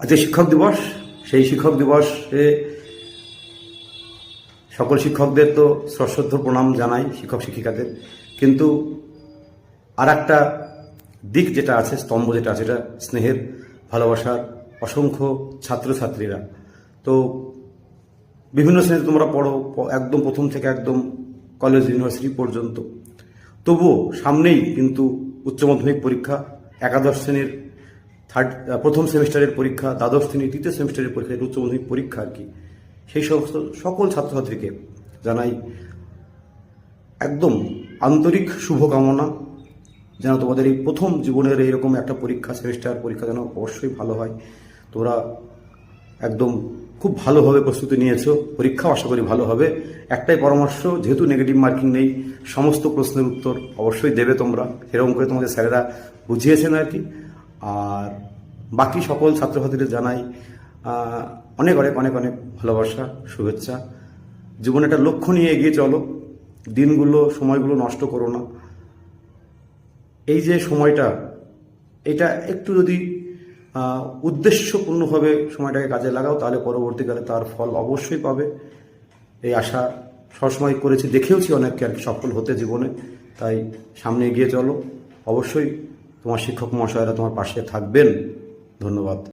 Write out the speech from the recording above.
আজকে শিক্ষক দিবস, সেই শিক্ষক দিবসে সকল শিক্ষকদের তো সশ্রদ্ধ প্রণাম জানাই, শিক্ষক শিক্ষিকাদের। কিন্তু আর একটা দিক যেটা আছে, স্তম্ভ যেটা আছে, এটা স্নেহের, ভালোবাসার অসংখ্য ছাত্রছাত্রীরা। তো বিভিন্ন শ্রেণীতে তোমরা পড়ো, একদম প্রথম থেকে একদম কলেজ, ইউনিভার্সিটি পর্যন্ত। তবুও সামনেই কিন্তু উচ্চ মাধ্যমিক পরীক্ষা, একাদশ শ্রেণির থার্ড প্রথম সেমিস্টারের পরীক্ষা, দ্বাদশ শ্রেণির, তৃতীয় সেমিস্টারের পরীক্ষা, উচ্চ মাধ্যমিক পরীক্ষা আর কি। সেই সমস্ত সকল ছাত্রছাত্রীকে জানাই একদম আন্তরিক শুভকামনা, যেন তোমাদের এই প্রথম জীবনের এইরকম একটা পরীক্ষা, সেমিস্টার পরীক্ষা যেন অবশ্যই ভালো হয়। তোমরা একদম খুব ভালোভাবে প্রস্তুতি নিয়েছো পরীক্ষা আশা করি ভালো হবে। একটাই পরামর্শ, যেহেতু নেগেটিভ মার্কিং নেই, সমস্ত প্রশ্নের উত্তর অবশ্যই দেবে তোমরা। এরকম করে তোমাদের স্যারেরা বুঝিয়েছেন আর কি। আর বাকি সকল ছাত্রছাত্রীদের জানাই অনেক অনেক অনেক অনেক ভালোবাসা, শুভেচ্ছা। জীবনে একটা লক্ষ্য নিয়ে এগিয়ে চলো। দিনগুলো, সময়গুলো নষ্ট করো না। এই যে সময়টা, এটা একটু যদি উদ্দেশ্যপূর্ণভাবে সময়টাকে কাজে লাগাও, তাহলে পরবর্তীকালে তার ফল অবশ্যই পাবে। এই আশা সবসময় করেছি, দেখেওছি অনেককে আর সফল হতে জীবনে। তাই সামনে এগিয়ে চলো। অবশ্যই তোমার শিক্ষক মহাশয়রা তোমার পাশে থাকবেন। ধন্যবাদ।